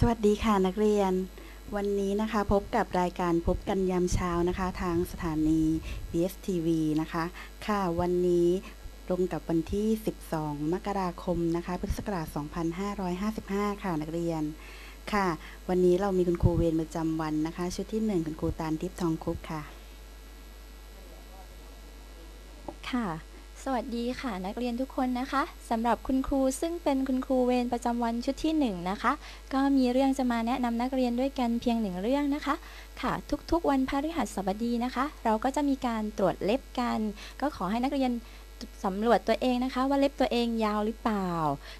สวัสดีค่ะนักเรียน วันนี้นะคะพบกับรายการพบกันยามเช้านะคะ ทางสถานี BSTV นะคะ ค่ะวันนี้ตรงกับวันที่ 12 มกราคมนะคะ พุทธศักราช 2555 ค่ะนักเรียน ค่ะ วันนี้เรามีคุณครูเวรประจำวันนะคะ ชุดที่ 1 คุณครูตาลทิพย์ทองคุกค่ะ ค่ะ สวัสดีค่ะนักเรียนทุกคนนะคะสำหรับคุณครูซึ่งเป็นคุณครูเวรประจำวันชุดที่1นะคะ ก็มีเรื่องจะมาแนะนำนักเรียนด้วยกันเพียงหนึ่งเรื่องนะคะ ค่ะ ทุกๆ วันพฤหัสบดีนะคะ เราก็จะมีการตรวจเล็บกัน ก็ขอให้นักเรียนสำรวจตัวเองนะคะ ว่าเล็บตัวเองยาวหรือเปล่า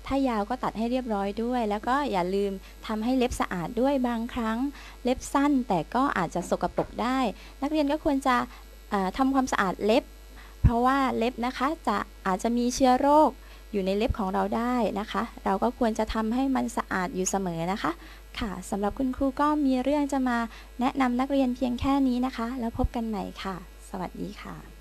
ถ้ายาวก็ตัดให้เรียบร้อยด้วย แล้วก็อย่าลืมทำให้เล็บสะอาดด้วยบางครั้ง เล็บสั้นแต่ก็อาจจะสกปรกได้ นักเรียนก็ควรจะเอ่อทำความสะอาดเล็บ เพราะว่าเล็บนะคะจะอาจจะมีเชื้อโรคอยู่ในเล็บของเราได้นะคะ เราก็ควรจะทำให้มันสะอาดอยู่เสมอนะคะ ค่ะสำหรับคุณครูก็มีเรื่องจะมาแนะนำนักเรียนเพียงแค่นี้นะคะ แล้วพบกันใหม่ค่ะ สวัสดีค่ะ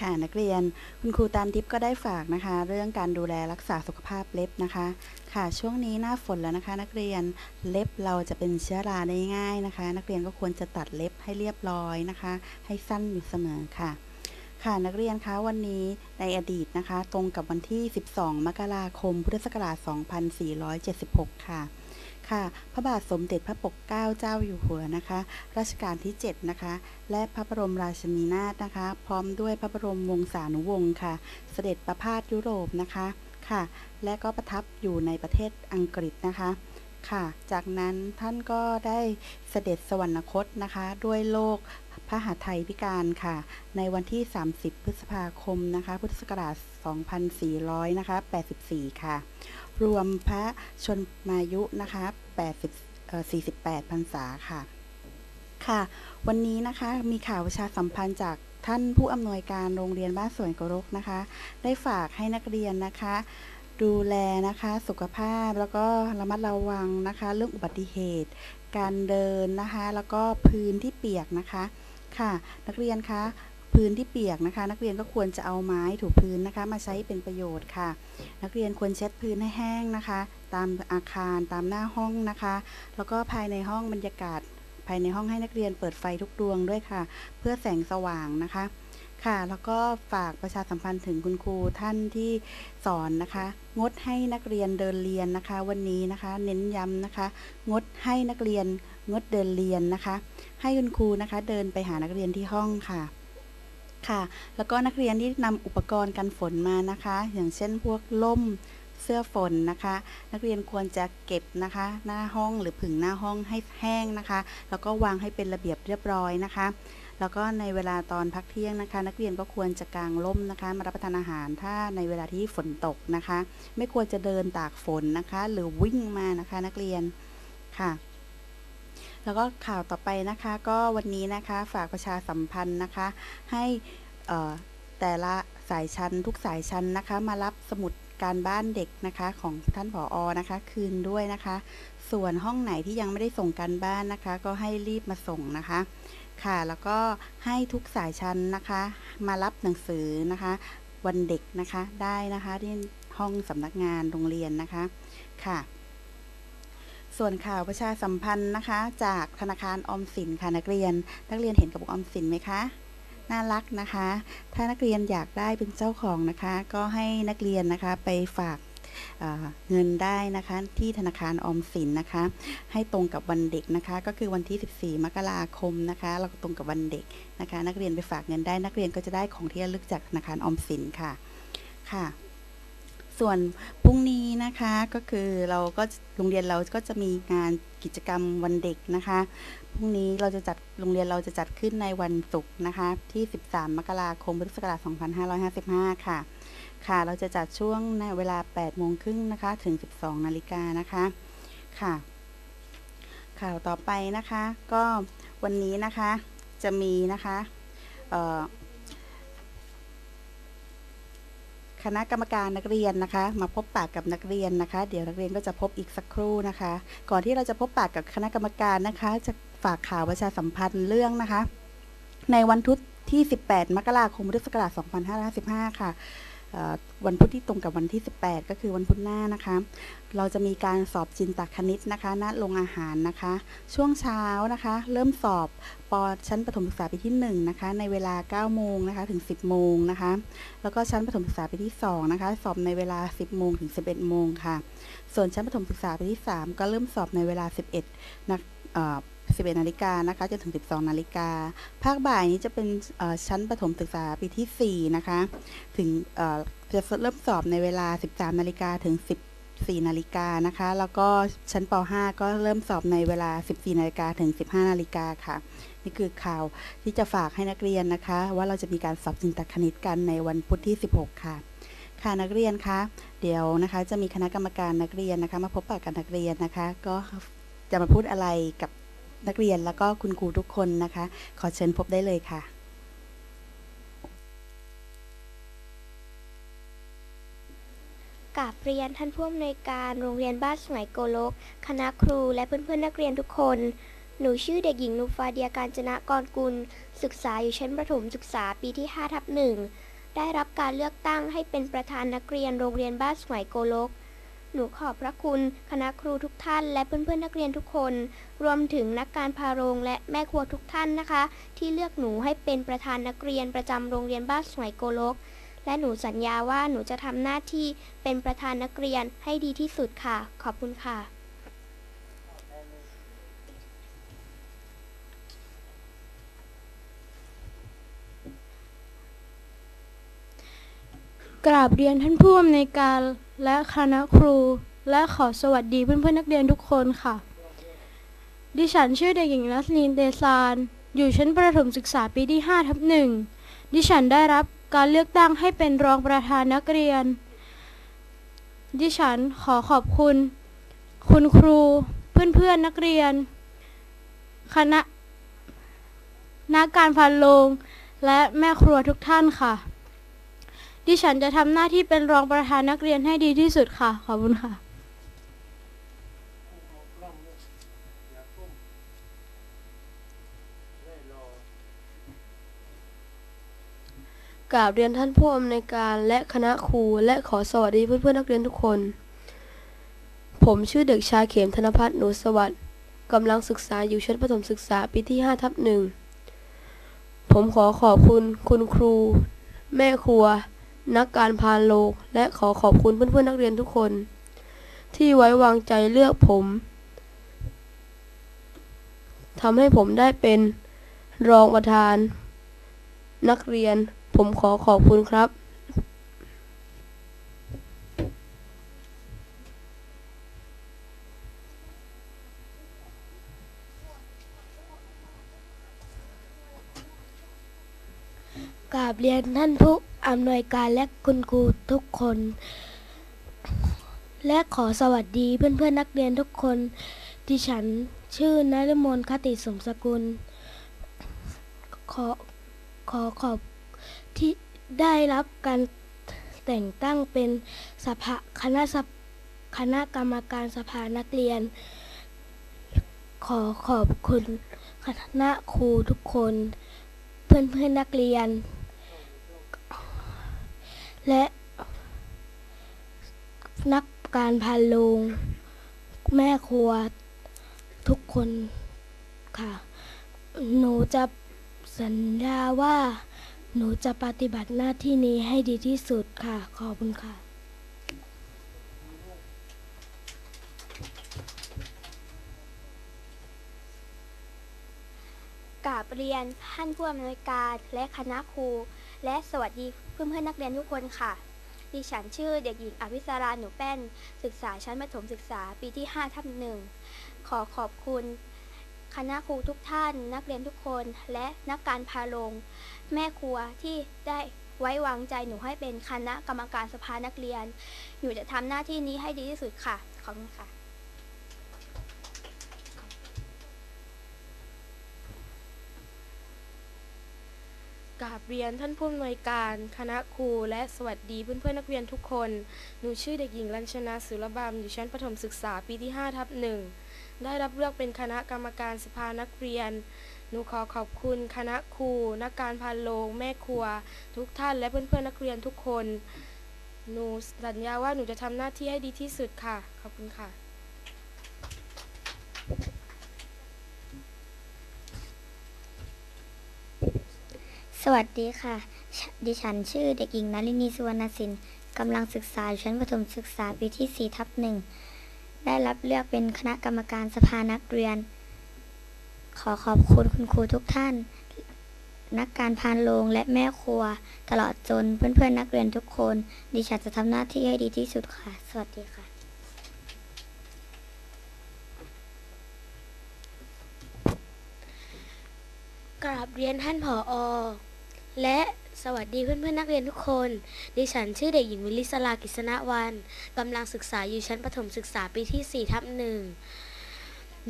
ค่ะนักเรียนคุณครูตามทิพย์ก็ได้ฝากนะคะ เรื่องการดูแลรักษาสุขภาพเล็บนะคะ ค่ะช่วงนี้หน้าฝนแล้วนะคะ นักเรียนเล็บเราจะเป็นเชื้อราได้ง่ายนะคะ นักเรียนก็ควรจะตัดเล็บให้เรียบร้อยนะคะ ให้สั้นอยู่เสมอค่ะ ค่ะนักเรียนคะวันนี้ในอดีตนะคะ ตรงกับวันที่ 12 มกราคม พุทธศักราช 2476 ค่ะ ค่ะ พระบาทสมเด็จพระปกเกล้าเจ้าอยู่หัวนะคะ รัชกาลที่ 7 นะคะ และพระบรมราชินีนาถนะคะ พร้อมด้วยพระบรมวงศานุวงศ์ค่ะ เสด็จประพาสยุโรปนะคะค่ะ และก็ประทับอยู่ในประเทศอังกฤษนะคะค่ะ จากนั้นท่านก็ได้เสด็จสวรรคตนะคะ ด้วยโรคพระหฤทัยพิการค่ะ ในวันที่ 30 พฤษภาคมนะคะ พุทธศักราช 2400นะคะ84 ค่ะ รวมพระชนมายุนะคะ80เอ่อ48พรรษาค่ะ ค่ะ วันนี้นะคะมีข่าวประชาสัมพันธ์จากท่านผู้อำนวยการโรงเรียนบ้านสวนกรกนะคะ ได้ฝากให้นักเรียนนะคะ ดูแลนะคะสุขภาพแล้วก็ระมัดระวังนะคะ เรื่องอุบัติเหตุ การเดินนะคะ แล้วก็พื้นที่เปียกนะคะค่ะ นักเรียนคะ พื้นที่เปียกนะคะ นักเรียนก็ควรจะเอาไม้ถูพื้นนะคะ มาใช้เป็นประโยชน์ค่ะ นักเรียนควรเช็ดพื้นให้แห้งนะคะ ตามอาคารตามหน้าห้องนะคะ แล้วก็ภายในห้องบรรยากาศ ภายในห้องให้นักเรียนเปิดไฟทุกดวงด้วยค่ะ เพื่อแสงสว่างนะคะค่ะแล้วก็ฝากประชาสัมพันธ์ถึงคุณครูท่านที่สอนนะคะ งดให้นักเรียนเดินเรียนนะคะ วันนี้นะคะ เน้นย้ำนะคะ งดให้นักเรียนงดเดินเรียนนะคะ ให้คุณครูนะคะ เดินไปหานักเรียนที่ห้องค่ะ ค่ะ แล้วก็นักเรียนที่นำอุปกรณ์กันฝนมานะคะ อย่างเช่นพวกล่มเสื้อฝนนะคะ นักเรียนควรจะเก็บนะคะ หน้าห้องหรือผึ่งหน้าห้องให้แห้งนะคะ แล้วก็วางให้เป็นระเบียบเรียบร้อยนะคะ แล้วก็ในเวลาตอนพักเที่ยงนะคะ นักเรียนก็ควรจะกางร่มนะคะ มารับประทานอาหารถ้าในเวลาที่ฝนตกนะคะ ไม่ควรจะเดินตากฝนนะคะ หรือวิ่งมานะคะนักเรียนค่ะ แล้วก็ข่าวต่อไปนะคะ ก็วันนี้นะคะฝากประชาสัมพันธ์นะคะ ให้แต่ละสายชั้นทุกสายชั้นนะคะ มารับสมุดการบ้านเด็กนะคะของท่านผออนะคะ คืนด้วยนะคะ ส่วนห้องไหนที่ยังไม่ได้ส่งการบ้านนะคะ ก็ให้รีบมาส่งนะคะ ค่ะแล้วก็ให้ทุกสายชั้นนะคะ มารับหนังสือนะคะ วันเด็กนะคะได้นะคะที่ห้องสำนักงานโรงเรียนนะคะค่ะ ส่วนข่าวประชาสัมพันธ์นะคะ จากธนาคารออมสินค่ะนักเรียน นักเรียนเห็นกระปุกออมสินไหมคะน่ารักนะคะ ถ้านักเรียนอยากได้เป็นเจ้าของนะคะ ก็ให้นักเรียนนะคะไปฝากเเงินได้นะคะที่ธนาคารออมสินนะคะ ให้ตรงกับวันเด็กนะคะ ก็คือวันที่ 14 มกราคมนะคะ เราก็ตรงกับวันเด็กนะคะ นักเรียนไปฝากเงินได้ นักเรียนก็จะได้ของที่ระลึกจากธนาคารออมสินค่ะค่ะ ส่วนพรุ่งนี้นะคะก็คือเราก็โรงเรียนเราก็จะมีงานกิจกรรมวันเด็กนะคะพรุ่งนี้เราจะจัดโรงเรียนเราจะจัดขึ้นในวันศุกร์นะคะที่ 13 มกราคมพุทธศักราช2555 ค่ะ ค่ะ เราจะจัดช่วงในเวลา 8 โมงครึ่งนะคะ ถึง 12 นาฬิกานะคะ ค่ะ ข่าวต่อไปนะคะ ก็วันนี้นะคะจะมีนะคะ เอ่อ คณะกรรมการนักเรียนนะคะ มาพบปากกับนักเรียนนะคะ เดี๋ยวนักเรียนก็จะพบอีกสักครู่นะคะ ก่อนที่เราจะพบปากกับคณะกรรมการนะคะ จะฝากข่าวประชาสัมพันธ์เรื่องนะคะ ในวันทุตที่ 18 มกราคมพุทธศักราช 2555 ค่ะเอ่อ วันพุธที่ตรงกับวันที่ 18 ก็คือวันพุธหน้านะคะ เราจะมีการสอบจินตคณิตนะคะณโรงอาหารนะคะ ช่วงเช้านะคะ เริ่มสอบปชั้นประถมศึกษาปีที่1นะคะ ในเวลา 9 โมงนะคะถึง 10 โมงนะคะ แล้วก็ชั้นประถมศึกษาปีที่ 2 นะคะ สอบในเวลา 10 โมงถึง 11 โมงค่ะ ส่วนชั้นประถมศึกษาปีที่ 3 ก็เริ่มสอบในเวลา 11นะเอ่อ 11นาฬิกานะคะจนถึง 12นาฬิกาภาคบ่ายนี้จะเป็นชั้นประถมศึกษาปีที่ 4 นะคะ ถึงจะเริ่มสอบในเวลา 13นาฬิกาถึง 14นาฬิกานะคะ แล้วก็ชั้นป .5 ก็เริ่มสอบในเวลา 14นาฬิกาถึง 15นาฬิกาค่ะ นี่คือข่าวที่จะฝากให้นักเรียนนะคะ ว่าเราจะมีการสอบจินตคณิตกันในวันพุธที่ 16 ค่ะค่ะนักเรียนคะเดี๋ยวนะคะจะมีคณะกรรมการนักเรียนนะคะ มาพบปะกับนักเรียนนะคะ ก็จะมาพูดอะไรกับ นักเรียนแล้วก็คุณครูทุกคนนะคะ ขอเชิญพบได้เลยค่ะกราบเรียนท่านผู้อำนวยการโรงเรียนบ้านสมัยโกลก คณะครูและเพื่อนๆนักเรียนทุกคน หนูชื่อเด็กหญิงนูฟาเดียการจนะกรกุล ศึกษาอยู่ชั้นประถมศึกษาปีที่5ทับหนึ่งได้รับการเลือกตั้งให้เป็นประธานนักเรียนโรงเรียนบ้านสมัยโกลก หนูขอบพระคุณ คณะครูทุกท่าน และเพื่อนๆนักเรียนทุกคน รวมถึงนักการพาโรงและแม่ครัวทุกท่านนะคะ ที่เลือกหนูให้เป็นประธานนักเรียนประจำโรงเรียนบ้านสมัยโกลก และหนูสัญญาว่าหนูจะทำหน้าที่เป็นประธานนักเรียนให้ดีที่สุดค่ะ ขอบคุณค่ะกราบเรียนท่านผู้อำนวยการ และคณะครู และขอสวัสดีเพื่อนๆนักเรียนทุกคนค่ะ ดิฉันชื่อเด็กหญิงรัสลีนเดซาน อยู่ชั้นประถมศึกษาปีที่5ทับหนึ่งดิฉันได้รับการเลือกตั้งให้เป็นรองประธานนักเรียน ดิฉันขอขอบคุณ คุณครู เพื่อนๆนักเรียน คณะนักการพันโรงและแม่ครัวทุกท่านค่ะ ดิฉันจะทำหน้าที่เป็นรองประธานนักเรียนให้ดีที่สุดค่ะ ขอบคุณค่ะ กราบเรียนท่านผู้อำนวยการและคณะครูและขอสวัสดีเพื่อนๆนักเรียนทุกคน ผมชื่อเด็กชายเขมธนพัฒน์หนูสวัสดิ์กำลังศึกษาอยู่ชั้นประถมศึกษาปีที่5ทับหนึ่ง ผมขอขอบคุณคุณครู แม่ครัว นักการพานโลก และขอขอบคุณเพื่อนๆนักเรียนทุกคน ที่ไว้วางใจเลือกผมทำให้ผมได้เป็นรองประธาน นักเรียน ผมขอขอบคุณครับกราบเรียนท่านผู้ อำนวยการและคุณครูทุกคน และขอสวัสดีเพื่อนๆนักเรียนทุกคนดิฉันชื่อนฤมลคติสมสกุล ขอขอขอบที่ได้รับการแต่งตั้งเป็นสภาคณะคณะกรรมการสภานักเรียน ขอขอบคุณคณะครูทุกคน เพื่อนเพื่อนนักเรียน และนักการพาโลงแม่ครัวทุกคนค่ะ หนูจะสัญญาว่า หนูจะปฏิบัติหน้าที่นี้ให้ดีที่สุดค่ะ ขอบคุณค่ะ กราบเรียนท่านผู้อำนวยการและคณะครู และสวัสดี เพื่อนเพื่อนๆนักเรียนทุกคนค่ะ ดิฉันชื่อเด็กหญิงอภิสราหนูแป้น ศึกษาชั้นประถมศึกษาปีที่5ทับหนึ่งขอขอบคุณ คณะครูทุกท่าน นักเรียนทุกคนและนักการพาโรงแม่ครัวที่ได้ไว้วางใจหนูให้เป็นคณะกรรมการสภานักเรียน หนูจะทำหน้าที่นี้ให้ดีที่สุดค่ะ ขอบคุณค่ะ กราบเรียนท่านผู้อำนวยการคณะครูและสวัสดีเพื่อนๆนักเรียนทุกคน หนูชื่อเด็กหญิงรัญชนาสุรบามอยู่ชั้นประถมศึกษาปีที่5ทับหนึ่งได้รับเลือกเป็นคณะกรรมการสภานักเรียน หนูขอขอบคุณคณะครูนักการพาโรงแม่ครัว ทุกท่านและเพื่อนๆนักเรียนทุกคน หนูสัญญาว่าหนูจะทำหน้าที่ให้ดีที่สุดค่ะ ขอบคุณค่ะ สวัสดีค่ะ ดิฉันชื่อเด็กหญิงนลินีสุวรรณสินกำลังศึกษาอยู่ชั้นประถมศึกษาปีที่4ทับหนึ่งได้รับเลือกเป็นคณะกรรมการสภานักเรียน ขอขอบคุณคุณครูทุกท่าน นักการพานโรงและแม่ครัว ตลอดจนเพื่อนๆนักเรียนทุกคน ดิฉันจะทำหน้าที่ให้ดีที่สุดค่ะ สวัสดีค่ะกราบเรียนท่านผออ และสวัสดีเพื่อนๆนักเรียนทุกคน ดิฉันชื่อเด็กหญิงวิลิสลากิษณวันกำลังศึกษาอยู่ชั้นประถมศึกษาปีที่4ทับหนึ่ง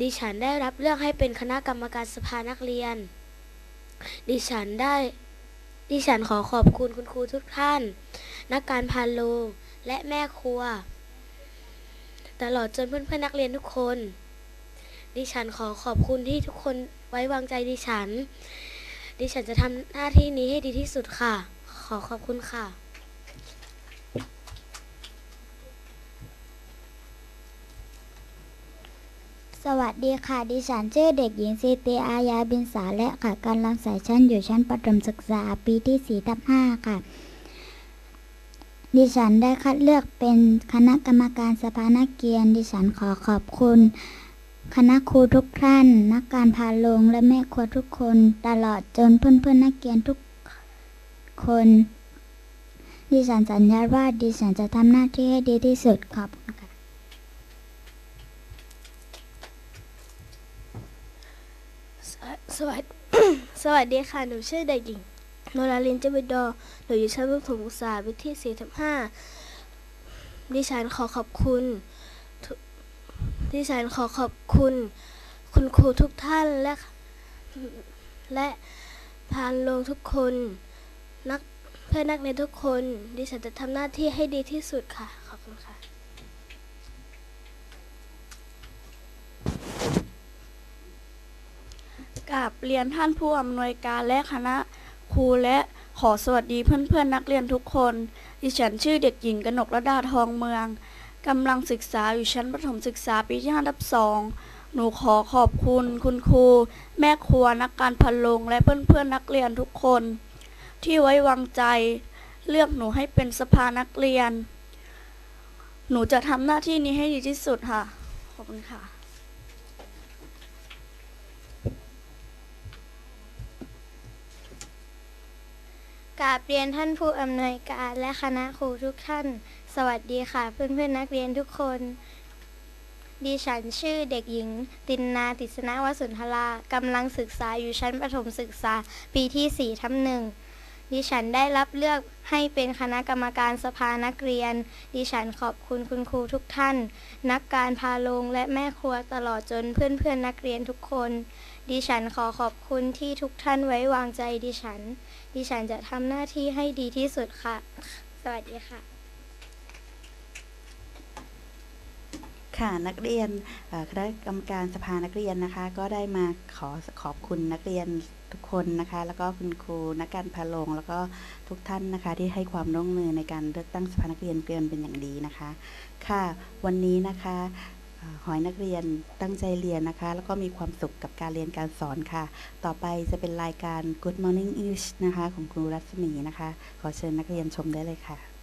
ดิฉันได้รับเลือกให้เป็นคณะกรรมการสภานักเรียน ดิฉันได้ ดิฉันขอขอบคุณคุณครูทุกท่าน นักการพานโรงและแม่ครัว ตลอดจนเพื่อนๆนักเรียนทุกคน ดิฉันขอขอบคุณที่ทุกคนไว้วางใจดิฉัน ดิฉันจะทำหน้าที่นี้ให้ดีที่สุดค่ะ ขอขอบคุณค่ะ สวัสดีค่ะ ดิฉันชื่อเด็กหญิงซีเตอายาบินสาและค่ะกำลังสายชั้นอยู่ชั้นประถมศึกษาปีที่4ทับ5ค่ะดิฉันได้คัดเลือกเป็นคณะกรรมการสภานักเรียน ดิฉันขอขอบคุณ คณะครูทุกท่าน นักการพาโรงและแม่ครัวทุกคน ตลอดจนเพื่อนๆนักเรียนทุกคน ดิฉันสัญญาว่าดิฉันจะทำหน้าที่ให้ดีที่สุดขอบคุณค่ะ สวัสสวัสดีค่ะ หนูชื่อเด็กหญิงโนราลินเจบิดอ หนูอยู่ชั้นประถมศึกษาปีที่สี่ทับห้าดิฉันขอขอบคุณ ดิฉันขอขอบคุณ คุณครูทุกท่านและ และพานโรงทุกคน นักเพื่อนนักเรียนทุกคน ดิฉันจะทำหน้าที่ให้ดีที่สุดค่ะ ขอบคุณค่ะกับเรียนท่านผู้อำนวยการและคณะครูและขอสวัสดีเพื่อนๆนักเรียนทุกคน ดิฉันชื่อเด็กหญิงกนกระดาทองเมือง กำลังศึกษาอยู่ชั้นประถมศึกษาปีที่5ทับสองหนูขอขอบคุณคุณครู แม่ครัวนักการพันโรงและเพื่อนๆนักเรียนทุกคน ที่ไว้วางใจ เลือกหนูให้เป็นสภานักเรียน หนูจะทำหน้าที่นี้ให้ดีที่สุดค่ะ ขอบคุณค่ะ กราบเรียนท่านผู้อำนวยการและคณะครูทุกท่าน สวัสดีค่ะเพื่อนเพื่อนนักเรียนทุกคน ดิฉันชื่อเด็กหญิง ตินนาติสนาวสุนทรากำลังศึกษาอยู่ชั้นประถมศึกษาปีที่4ทับหนึ่งดิฉันได้รับเลือกให้เป็นคณะกรรมการสภานักเรียน ดิฉันขอบคุณคุณครูทุกท่าน นักการพาโรงและแม่ครัวตลอดจนเพื่อนเพื่อนนักเรียนทุกคน ดิฉันขอขอบคุณที่ทุกท่านไว้วางใจดิฉัน ดิฉันจะทำหน้าที่ให้ดีที่สุดค่ะ สวัสดีค่ะ ค่ะนักเรียนคณะกรรมการสภานักเรียนนะคะ ก็ได้มาขอขอบคุณนักเรียนทุกคนนะคะ แล้วก็คุณครูนักการพาโรงแล้วก็ทุกท่านนะคะ ที่ให้ความร่วมมือในการเลือกตั้งสภานักเรียนเกินเป็นอย่างดีนะคะ ค่ะ วันนี้นะคะเอ่อหอยนักเรียนตั้งใจเรียนนะคะ แล้วก็มีความสุขกับการเรียนการสอนค่ะ ต่อไปจะเป็นรายการ Good Morning English นะคะ ของครูรัศมีนะคะ ขอเชิญนักเรียนชมได้เลยค่ะ